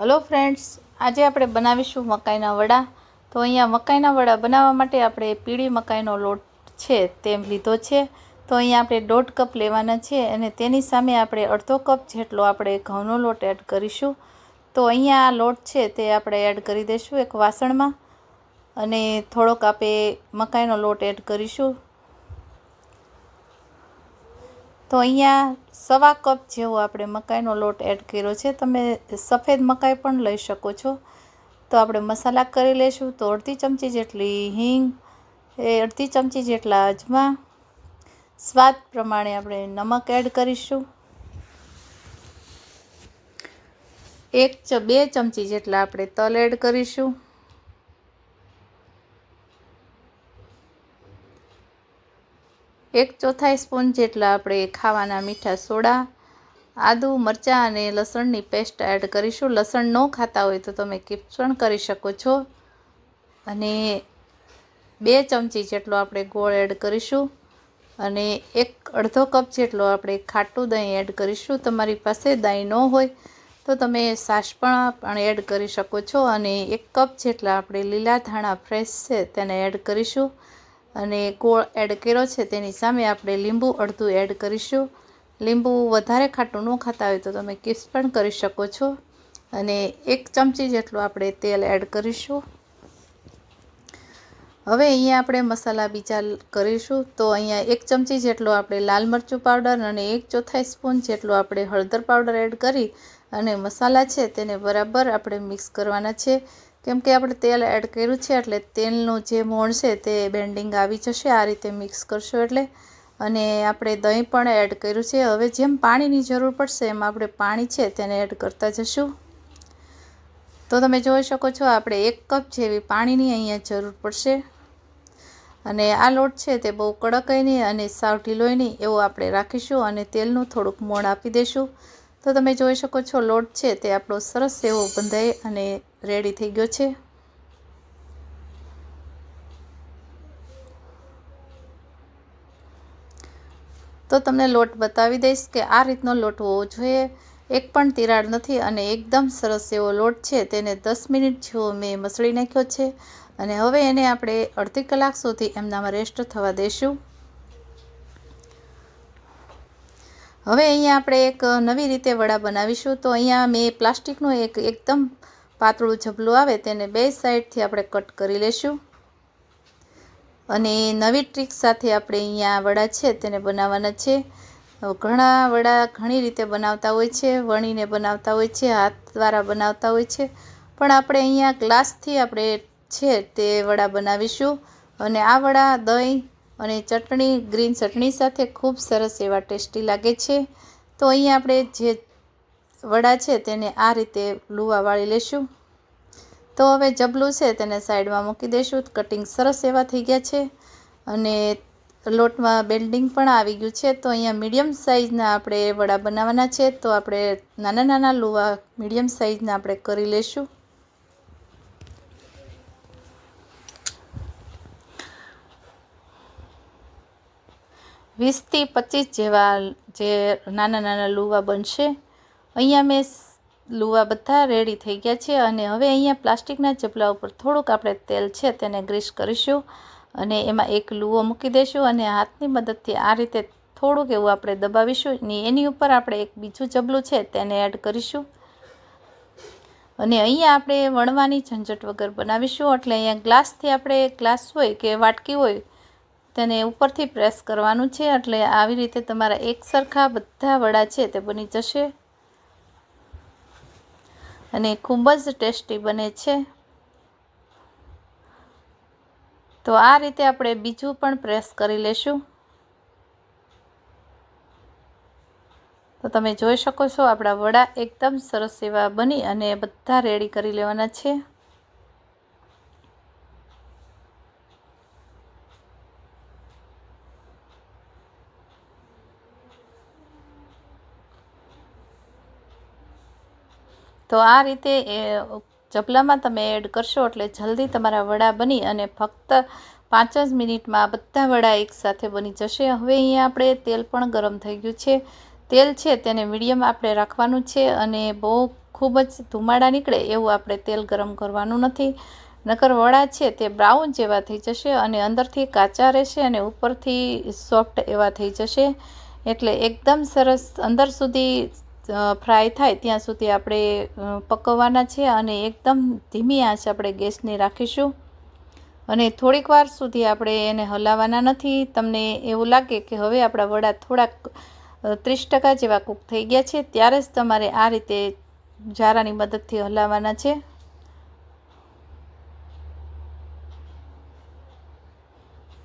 Hello friends, આજે આપણે બનાવીશું મકાઈના વડા. તો અહીંયા મકાઈના વડા બનાવવા માટે આપણે પીળી મકાઈનો લોટ છે તેમ લીધો છે. તો અહીંયા આપણે દોઢ કપ લેવાના છે અને તેની સામે આપણે અડધો કપ જેટલો આપણે ઘઉંનો લોટ એડ કરીશું. તો અહીંયા આ લોટ છે તે આપણે એડ કરી દઈશું એક વાસણમાં અને થોડોક આપણે મકાઈનો લોટ એડ કરીશું. તો અહીંયા સવા કપ જેવો આપણે મકાઈનો લોટ એડ કર્યો છે. તમે સફેદ મકાઈ પણ લઈ શકો છો. તો આપણે મસાલા કરી લઈશું. તો અડધી ચમચી જેટલી હિંગ, એ અડધી ચમચી જેટલા અજમા. સ્વાદ પ્રમાણે આપણે નમક એડ કરીશું. એક બે ચમચી જેટલા આપણે તલ એડ કરીશું. એક ચોથાઈ સ્પૂન જેટલા આપણે ખાવાના મીઠા સોડા, આદુ, મરચાં અને લસણની પેસ્ટ એડ કરીશું. લસણ ન ખાતા હોય તો તમે કિપસણ કરી શકો છો. અને બે ચમચી જેટલો આપણે ગોળ એડ કરીશું અને એક અડધો કપ જેટલો આપણે ખાટું દહીં એડ કરીશું. તમારી પાસે દહીં ન હોય તો તમે સાસ પણ એડ કરી શકો છો અને એક કપ જેટલા આપણે લીલા ધાણા ફ્રેશ છે તેને એડ કરીશું. અને ગોળ એડ કર્યો છે તેની સામે આપણે લીંબુ અડધું એડ કરીશું. લીંબુ વધારે ખાટું ન ખાતા હોય તો તમે કિસ પણ કરી શકો છો. અને એક ચમચી જેટલું આપણે તેલ એડ કરીશું. હવે અહીંયા આપણે મસાલા બીજા કરીશું. તો અહીંયા એક ચમચી જેટલો આપણે લાલ મરચું પાવડર અને એક ચોથાઈ સ્પૂન જેટલો આપણે હળદર પાવડર એડ કરી અને મસાલા છે તેને બરાબર આપણે મિક્સ કરવાના છે. કેમ કે આપણે તેલ એડ કર્યું છે એટલે તેલનું જે મોણ છે તે બેન્ડિંગ આવી જશે, આ રીતે મિક્સ કરશો એટલે. અને આપણે દહીં પણ એડ કર્યું છે. હવે જેમ પાણીની જરૂર પડશે એમ આપણે પાણી છે તેને એડ કરતા જશું. તો તમે જોઈ શકો છો આપણે એક કપ જેવી પાણીની અહીંયા જરૂર પડશે. અને આ લોટ છે તે બહુ કડક નહીં અને સાવ ઢીલોય નહીં એવો આપણે રાખીશું અને તેલનું થોડુંક મોણ આપી દઈશું તો તમે જોઈ શકો છો, લોટ છે તે આપણો સરસ એવો બંધાઈ અને રેડી થઈ ગયો છે. તો તમને લોટ બતાવી દઈશ કે આ રીતનો લોટ હોવો જોઈએ. એક પણ તિરાડ નથી અને એકદમ સરસ એવો લોટ છે, તેને દસ મિનિટ જેવો મેં મસળી નાખ્યો છે. અને હવે એને આપણે અડધી કલાક સુધી એમનામાં રેસ્ટ થવા દઈશું હવે અહીંયા આપણે એક નવી રીતે વડા બનાવીશું. તો અહીંયા મેં પ્લાસ્ટિકનું એક એકદમ પાતળું ઝબલું આવે તેને બે સાઈડથી આપણે કટ કરી લેશું. અને નવી ટ્રીક સાથે આપણે અહીંયા વડા છે તેને બનાવવાના છે. ઘણા વડા ઘણી રીતે બનાવતા હોય છે, વણીને બનાવતા હોય છે, હાથ દ્વારા બનાવતા હોય છે. પણ આપણે અહીંયા ગ્લાસથી આપણે છે તે વડા બનાવીશું. અને આ વડા દહીં અને ચટણી, ગ્રીન ચટણી સાથે ખૂબ સરસ એવા ટેસ્ટી લાગે છે. તો અહીંયા આપણે જે વડા છે તેને આ રીતે લુવા વાળી લેશું. તો હવે જબલું છે તેને સાઈડમાં મૂકી દઈશું કટિંગ સરસ એવા થઈ ગયા છે અને લોટમાં બેલ્ડિંગ પણ આવી ગયું છે. તો અહીંયા મીડિયમ સાઇઝના આપણે વડા બનાવવાના છે. તો આપણે નાના નાના લુવા મીડિયમ સાઇઝના આપણે કરી લઈશું વીસથી પચીસ જેવા જે નાના નાના લુવા બનશે. અહીંયા મેં લુવા બધા રેડી થઈ ગયા છે અને હવે અહીંયા પ્લાસ્ટિકના ચપલા ઉપર થોડુંક આપણે તેલ છે તેને ગ્રીસ કરીશું અને એમાં એક લુવો મૂકી દઈશું અને હાથની મદદથી આ રીતે થોડુંક એવું આપણે દબાવીશું ને એની ઉપર આપણે એક બીજું જબલું છે તેને એડ કરીશું. અને અહીંયા આપણે વણવાની ઝંઝટ વગર બનાવીશું એટલે અહીંયા ગ્લાસથી આપણે ગ્લાસ હોય કે વાટકી હોય તેને ઉપરથી પ્રેસ કરવાનું છે એટલે આવી રીતે તમારા એક સરખા બધા વડા છે તે બની જશે. અને ખૂબ જ ટેસ્ટી બને છે. તો આ રીતે આપણે બીજું પણ પ્રેસ કરી લેશું. તો તમે જોઈ શકો છો આપણા વડા એકદમ સરસ એવા બની અને બધા રેડી કરી લેવાના છે. તો આ રીતે એ ચપલામાં તમે એડ કરશો એટલે જલ્દી તમારા વડા બની અને ફક્ત પાંચ જ મિનિટમાં બધા વડા એકસાથે બની જશે. હવે અહીંયા આપણે તેલ પણ ગરમ થઈ ગયું છે. તેલ છે તેને મીડિયમ આપણે રાખવાનું છે અને બહુ ખૂબ જ ધુમાડા નીકળે એવું આપણે તેલ ગરમ કરવાનું નથી. નકર વડા છે તે બ્રાઉન જેવા થઈ જશે અને અંદરથી કાચા રહેશે અને ઉપરથી સોફ્ટ એવા થઈ જશે. એટલે એકદમ સરસ અંદર સુધી ફ્રાય થાય ત્યાં સુધી આપણે પકવવાના છે અને એકદમ ધીમી આંચ આપણે ગેસને રાખીશું. અને થોડીક વાર સુધી આપણે એને હલાવવાના નથી. તમને એવું લાગે કે હવે આપણા વડા થોડાક ત્રીસ ટકા જેવા કૂક થઈ ગયા છે, ત્યારે જ તમારે આ રીતે જારાની મદદથી હલાવવાના છે.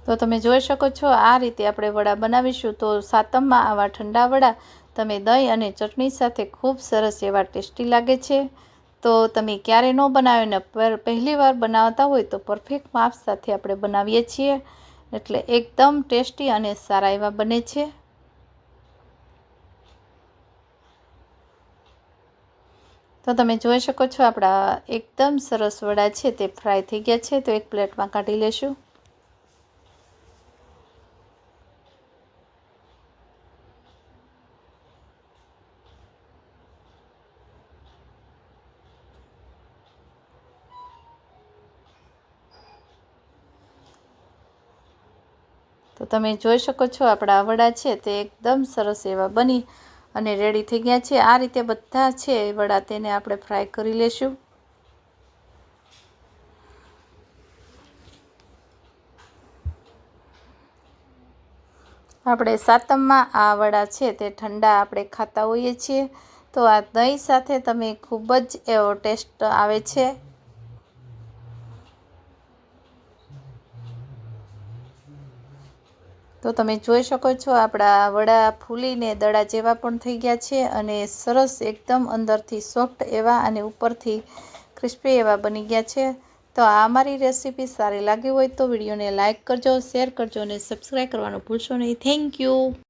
તો તમે જોઈ શકો છો, આ રીતે આપણે વડા બનાવીશું. તો સાતમમાં આવા ઠંડા વડા તમે દહીં અને ચટણી સાથે ખૂબ સરસ એવા ટેસ્ટી લાગે છે. તો તમે ક્યારે ન બનાવ્યો ને પહેલી વાર બનાવતા હોય તો પરફેક્ટ માપ સાથે આપણે બનાવીએ છીએ. એટલે એકદમ ટેસ્ટી અને સારા એવા બને છે. તો તમે જોઈ શકો છો આપણા એકદમ સરસ વડા છે તે ફ્રાય થઈ ગયા છે. તો એક પ્લેટમાં કાઢી લેશું. તો તમે જોઈ શકો છો, આપણા વડા છે તે એકદમ સરસ એવા બની અને રેડી થઈ ગયા છે. આ રીતે બધા છે વડા તેને આપણે ફ્રાય કરી લેશું. આપણે સાતમમાં આ વડા છે તે ઠંડા આપણે ખાતા હોઈએ છીએ. તો આ દહીં સાથે તમે ખૂબ જ એવો ટેસ્ટ આવે છે. તો તમે જોઈ શકો છો, આપણા વડા ફૂલીને દડા જેવા પણ થઈ ગયા છે અને સરસ એકદમ અંદરથી સોફ્ટ એવા અને ઉપરથી ક્રિસ્પી એવા બની ગયા છે. તો આ અમારી રેસીપી સારી લાગી હોય તો વિડીયોને લાઇક કરજો, શેર કરજો અને સબસ્ક્રાઈબ કરવાનું ભૂલશો નહીં. Thank you.